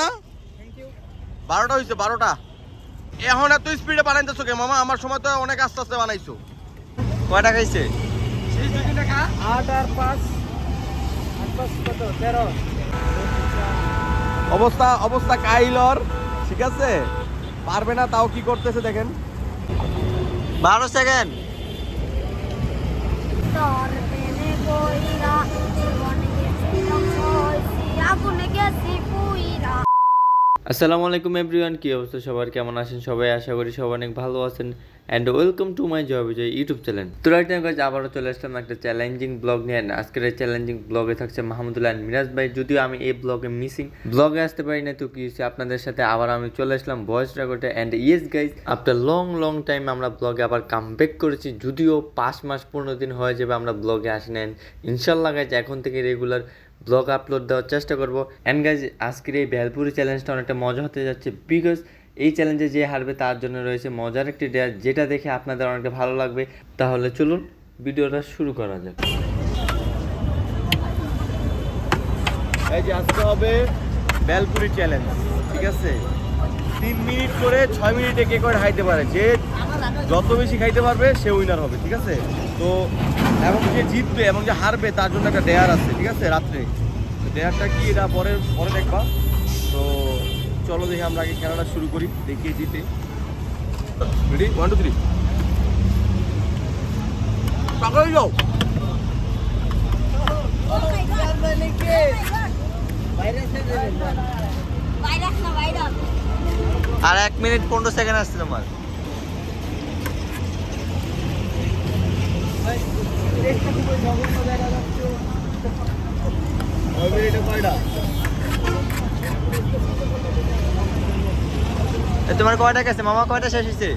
না? বারোটা হয়েছে বারোটা। এখন এত স্পিডে বানাইতেছো কে মামা? আমার সময় তো অনেক আস্তে আস্তে বানাইছো। কয়টা খাইছে? আট আর পাঁচ। আট পাঁচ কত? তেরো। অবস্থা অবস্থা কাইলর ঠিক আছে? পারবে না তাও কি করতেছে দেখেন। বারো সেকেন্ড আগুনে গেছি পুইরা। আসসালামু আলাইকুম এভরিওয়ান, কি অবস্থা সবার? কেমন আছেন সবাই? আশা করি সবাই অনেক ভালো আছেন। And welcome to my Joy Bijoy YouTube channel তো রাইট টাইম গাইজ আবারও চলে আসলাম একটা চ্যালেঞ্জিং ব্লগ নিয়ে। আজকের এই চ্যালেঞ্জিং ব্লগে থাকছে মাহমুদুল্লাহ মিরাজ ভাই। যদিও আমি এই ব্লগে মিসিং ব্লগে আসতে পারি না তো কি হয়েছে আপনাদের সাথে আবার আমি চলে আসলাম ভয়েস রেকর্ডে and yes guys after long long time আমরা ব্লগে আবার কাম ব্যাক করেছি। যদিও পাঁচ মাস পনেরো দিন হয়ে যাবে আমরা ব্লগে আসি না And ইনশাল্লাহ গাইজ এখন থেকে রেগুলার ব্লগ আপলোড দেওয়ার চেষ্টা করব. অ্যান্ড গাইজ আজকের এই ভেলপুরি চ্যালেঞ্জটা অনেকটা মজা হতে যাচ্ছে বিকজ এই চ্যালেঞ্জে যে হারবে তার জন্য রয়েছে মজার একটি ডেয়ার যেটা দেখে আপনাদের অনেকটা ভালো লাগবে। তাহলে চলুন ভিডিওটা শুরু করা যাক। আজকে হবে বেলপুরি চ্যালেঞ্জ ঠিক আছে? তিন মিনিট করে ছয় মিনিটে কে করে খাইতে পারে? যে যত বেশি খাইতে পারবে সে উইনার হবে, ঠিক আছে? তো এবং যে জিতবে এবং যে হারবে তার জন্য একটা ডেয়ার আছে ঠিক আছে রাত্রে। তো ডেয়ারটা কি এটা পরে পরে দেখবা। তো চলো দেখি আমরা আগে খেলাটা শুরু করি দেখিয়ে জিতে। রেডি ওয়ান টু থ্রি পাকড়ে যাও। ভাইরাস। আর এক মিনিট পনেরো সেকেন্ড আসছে তোমার। তোমার কয়টা খাইছে মামা কয়টা শেষ হয়েছে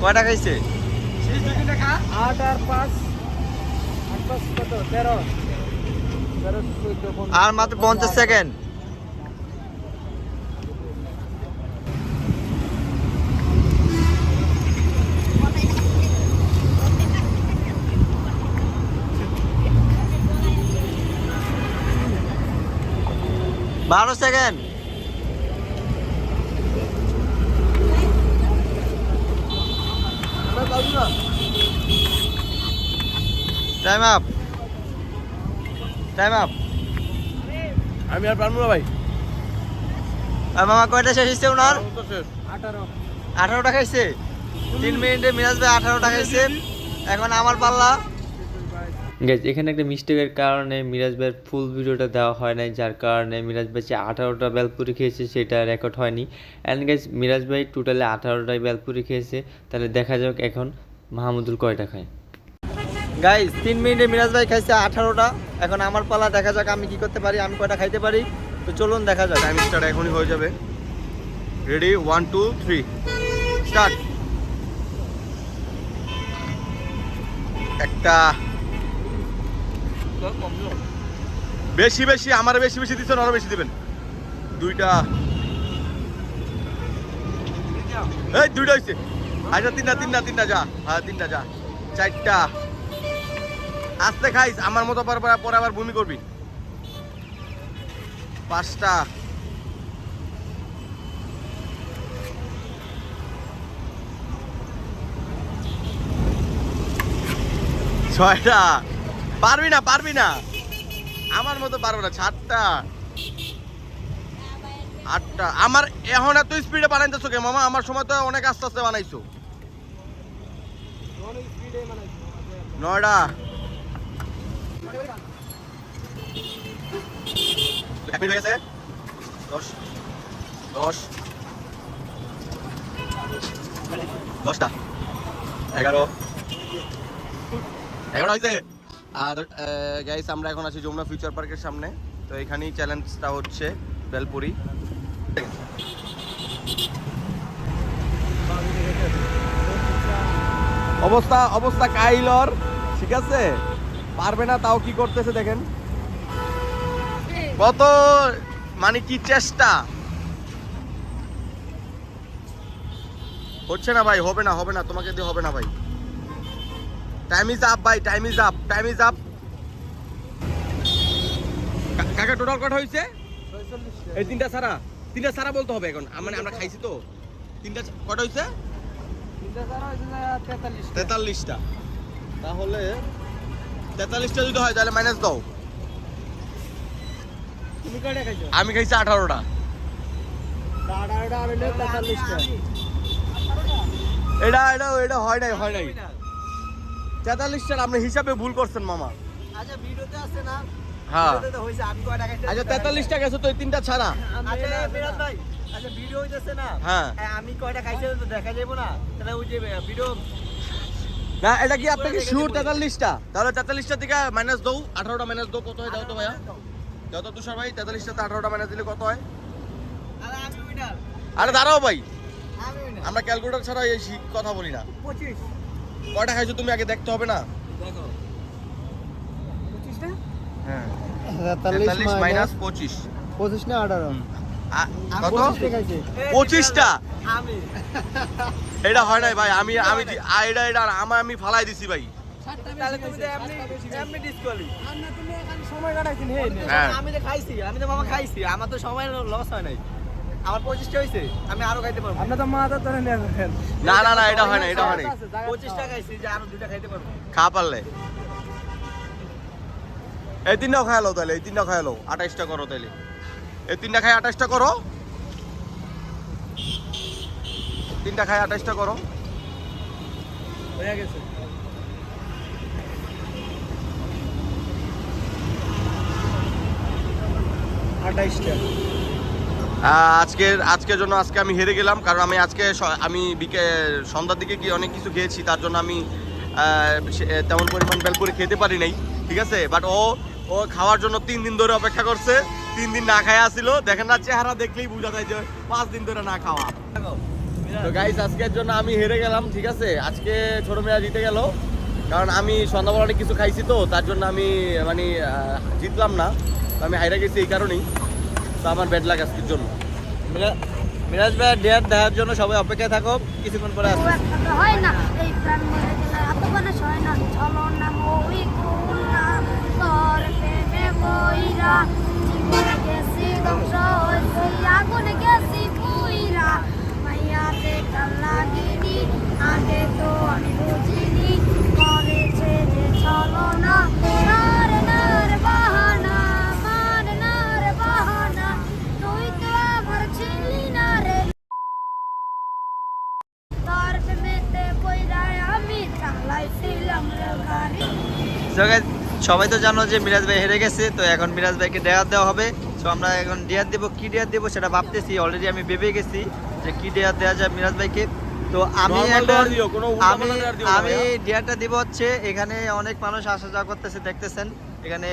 কয়টা খাইছে আট আর পাঁচ। আর মাত্র পঞ্চাশ সেকেন্ড বারো second. Time up time up আমি আর পারব না ভাই। মামা কয়টা শেষ হচ্ছে ওনার আঠারো। আঠারোটা খাইছে? তিন মিনিটে মিরাজ ভাই আঠারোটা খাইছে। এখন আমার পাল্লা। গাইজ এখানে একটা মিস্টেকের কারণে মিরাজ ভাইয়ের ফুল ভিডিওটা দেওয়া হয় নাই যার কারণে মিরাজ ভাই যে আঠারোটা বেলপুরি খেয়েছে সেটা রেকর্ড হয়নি। অ্যান্ড গাইজ মিরাজ ভাই টোটালে আঠারোটাই বেলপুরি খেয়েছে। তাহলে দেখা যাক এখন মাহমুদুল কয়টা খায়। গাইজ তিন মিনিটে মিরাজ ভাই খাইছে আঠারোটা। এখন আমার পালা দেখা যাক আমি কি করতে পারি আমি কয়টা খাইতে পারি। তো চলুন দেখা যাক। টাইম স্টার্ট এখনই হয়ে যাবে। Ready one two three start একটা বেশি বেশি, আমার বেশি বেশি দিচ্ছেন আরও বেশি দিবেন। দুইটা। এই, দুইটা হয়েছে আচ্ছা তিনটা তিনটা তিনটা যা। হ্যাঁ তিনটা যা। চারটা। আস্তে খাইস, আমার মতো পরে পরে- পরে আবার বমি করবি। পাঁচটা। ছয়টা। পারবি না পারবি না। আমার মতো পারব না সাতটা আটটা। আমার এখন এত স্পিডে বানাইতেছো কে, মামা? আমার সময় তো অনেক আস্তে আস্তে বানাইছো। নয়টা। দশ। দশটা। এগারো। এগারো হয়েছে? আর গাইস আমরা এখন আছি যমুনা ফিউচার পার্কের সামনে। তো এখানেই চ্যালেঞ্জটা হচ্ছে বেলপুরি। অবস্থা অবস্থা কাইলর, ঠিক আছে? পারবে না, তাও কি করতেছে দেখেন। কত মানে কি চেষ্টা? হচ্ছে না ভাই, হবে না হবে না, তোমাকে দিয়ে হবে না ভাই। টাইম ইজ আপ ভাই time is up time is up কাকা টোটাল কত হয়েছে এই তিনটা ছাড়া তিনটা ছাড়া বলতে হবে এখন। মানে আমরা খাইছি তো। তিনটা কটা হয়েছে তেতাল্লিশটা। তাহলে তেতাল্লিশটা যদি হয় তাহলে মাইনাস দাও। তুমি কয়টা খাইছো? আমি খাইছি আঠারোটা। আঠারোটা তেতাল্লিশটা। এটা এটা এটা হয় নাই হয় নাই। তেতাল্লিশটার আপনি হিসাবে ভুল করছেন মামা। আচ্ছা ভিডিওতে আছে না? হ্যাঁ। ভিডিওতে তো হইছে আমি কয়টা খাইছি আচ্ছা তেতাল্লিশটা গেছে তো এই তিনটা ছাড়া। আচ্ছা ভাই আচ্ছা ভিডিও হইতেছে না? হ্যাঁ। আমি কয়টা খাইছি তো দেখা যাব না? তাহলে ওই যে ভিডিও। না এটা কি আপনাকে শিওর তেতাল্লিশটা? তাহলে তেতাল্লিশটা থেকে মাইনাস দাও আঠারোটা মাইনাস দাও কত হয় দাও তো ভাইয়া? দাও তো তুষার ভাই তেতাল্লিশটাতে আঠারোটা মাইনাস দিলে কত হয়? আরে আমি উইনার আরে দাঁড়াও ভাই। আমরা ক্যালকুলেটর ছাড়া এই কথা বলি না। পঁচিশ। কয়টা খাইছো তুমি আগে দেখতে হবে না? হ্যাঁ। তেতাল্লিশ তেতাল্লিশ মাইনাস পঁচিশ। পঁচিশ না আঠারো? কত? পঁচিশটা খাইছি পঁচিশটা? আমি। এটা হয় নাই ভাই আমি আমি দি- এটা এটা আমার আমি ফালাই দিছি ভাই। তাহলে তুমি তো হ্যাঁ। আমি তো আমি তো খাইছি আমার তো সময় লস হয় নাই। আমার পঁচিশটা হয়েছে আমি আরও খাইতে পারব। আপনি তো মাথা ধরে নেবেন না না না এটা হয় না এটা হয় না। পঁচিশটা খাইছি যে আরও দুটা খাইতে পারব। খা পারলে। এই তিনটা খাই লো তাহলে এই তিনটা খাই লো আঠাইশটা করো তাহলে। এই তিনটা খাই আঠাইশটা করো। তিনটা খাই আঠাইশটা করো। হয়ে গেছে। আঠাইশটা। আজকের আজকের জন্য আজকে আমি হেরে গেলাম, কারণ আমি আজকে আমি বিকে, সন্ধ্যার দিকে গিয়ে অনেক কিছু খেয়েছি, তার জন্য আমি তেমন পরিমাণ বেল করে খেতে পারি নাই, ঠিক আছে? বাট ও ও খাওয়ার জন্য তিন দিন ধরে অপেক্ষা করছে, তিন দিন না খাওয়া আসছিল দেখেন না চেহারা দেখলেই বোঝা যায় যে পাঁচ দিন ধরে না খাওয়া। তো গাইস আজকের জন্য আমি হেরে গেলাম, ঠিক আছে? আজকে ছোট মেয়া জিতে গেল, কারণ আমি সন্ধ্যাবেলা অনেক কিছু খাইছি তো, তার জন্য আমি মানে জিতলাম না আমি হাইরা গেছি এই কারণেই। আমার ব্যাড লাগ আজকের জন্য। মিরাজ ভাই ডেয়ার দেওয়ার জন্য সবাই অপেক্ষায় থাকো, কিছুক্ষণ পরে আসব হয় না, এই প্রাণ মরে গেলে এত হয় না, চলো না সবাই তো জানো যে মিরাজ ভাই হেরে গেছে তো এখন মিরাজ ভাইকে ডেয়ার দেওয়া হবে। তো আমরা এখন ডেয়ার দেবো কি ডেয়ার দেবো সেটা ভাবতেছি অলরেডি আমি ভেবে গেছি যে কি ডেয়ার দেওয়া যায় মিরাজ ভাইকে। তো আমি এখন আমি আমি ডেয়ারটা দিব হচ্ছে এখানে অনেক মানুষ আসা যাওয়া করতেছে দেখতেছেন। এখানে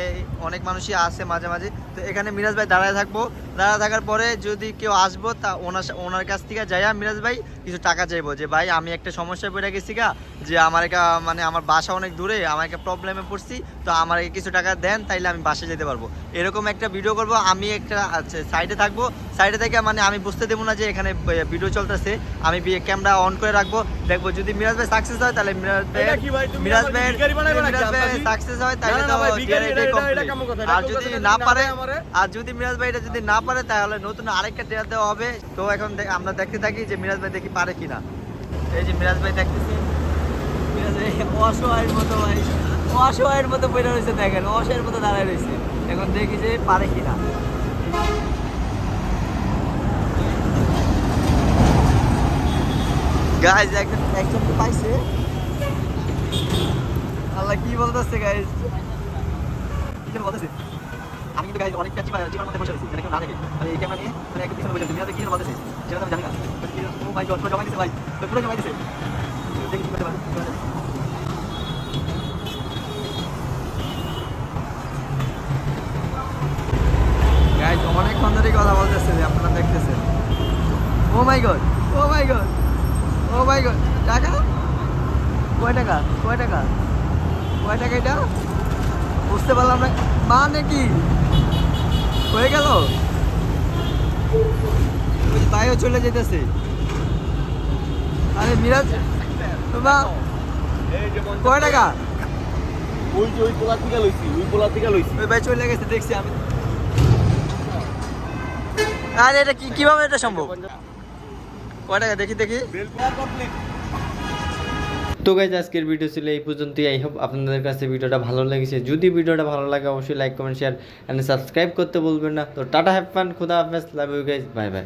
অনেক মানুষই আসে মাঝে মাঝে। তো এখানে মিরাজ ভাই দাঁড়ায় থাকব। দাঁড়ায় থাকার পরে যদি কেউ আসব তা ওনার ওনার কাছ থেকে যাইয়া মিরাজ ভাই কিছু টাকা চাইব যে ভাই আমি একটা সমস্যায় পড়ে গেছি গা যে আমার একটা মানে আমার বাসা অনেক দূরে আমার একটা প্রবলেমে পড়ছি তো আমার কিছু টাকা দেন তাইলে আমি বাসে যেতে পারব। এরকম একটা ভিডিও করব। আমি একটা সাইডে থাকব। সাইডে থেকে মানে আমি বুঝতে দেবো না যে এখানে ভিডিও চলতেছে। আমি ক্যামেরা অন করে রাখব। দেখব যদি মিরাজ ভাই সাকসেস হয় তাহলে মিরাজ ভাই মিরাজ ভাই মিরাজ ভাই সাকসেস হয় তাহলে আর যদি না পারে আর যদি মিরাজ ভাই এটা যদি না পারে তাহলে নতুন আরেকটা ডেয়ার দেওয়া হবে। তো এখন আমরা দেখতে থাকি যে মিরাজ ভাই দেখি পারে কিনা। এই যে মিরাজ ভাই দেখতেছি। মিরাজ ভাই অসহায়ের মতো ভাই। অসহায়ের মতো পড়ে রয়েছে দেখেন অসহায়ের মতো দাঁড়ায় রয়েছে। এখন দেখি যে পারে কিনা। গাইজ একজন একজন পাইছে। আল্লাহ কি বলতেছে গাইজ গাইজ অনেক প্যাচি পাই মধ্যে বসে আছি, যেন কেউ না দেখে। আমি এই ক্যামেরা নিয়ে আমি একদম পিছনে বসে আছি। মিরাজ কি যেন বলতেছে, সেটা তো আমি জানি না। ও মাই গড জমাই দিছে, ভাই। তো পুরো জমাই দিছে। দেখি কি করতে পারে। গাইজ অনেকক্ষণ ধরেই কথা বলতেছে যে আপনারা দেখতেছেন। ও my God oh my God oh my God টাকা? কয় টাকা? কয় টাকা? কয় টাকা এটা? বুঝতে পারলাম না। মানে কি? হয়ে গেল? তাইও চলে যেতেছে। আরে মিরাজ বা কয় টাকা? ওই যে ওই পোলা থেকে লইছি ওই পোলা থেকে লইছি। ওই ভাই চলে গেছে দেখছি আমি। আর এটা কি কীভাবে এটা সম্ভব? কয় টাকা? দেখি দেখি। তো গাইজ আজকের ভিডিও ছিল এই পর্যন্তই। আই হোপ আপনাদের কাছে ভিডিওটা ভালো লেগেছে। যদি ভিডিওটা ভালো লাগে, অবশ্যই like comment share and subscribe করতে বলবেন না। তো টাটা হ্যাপ ফান খুদা হাফেজ love you guys bye bye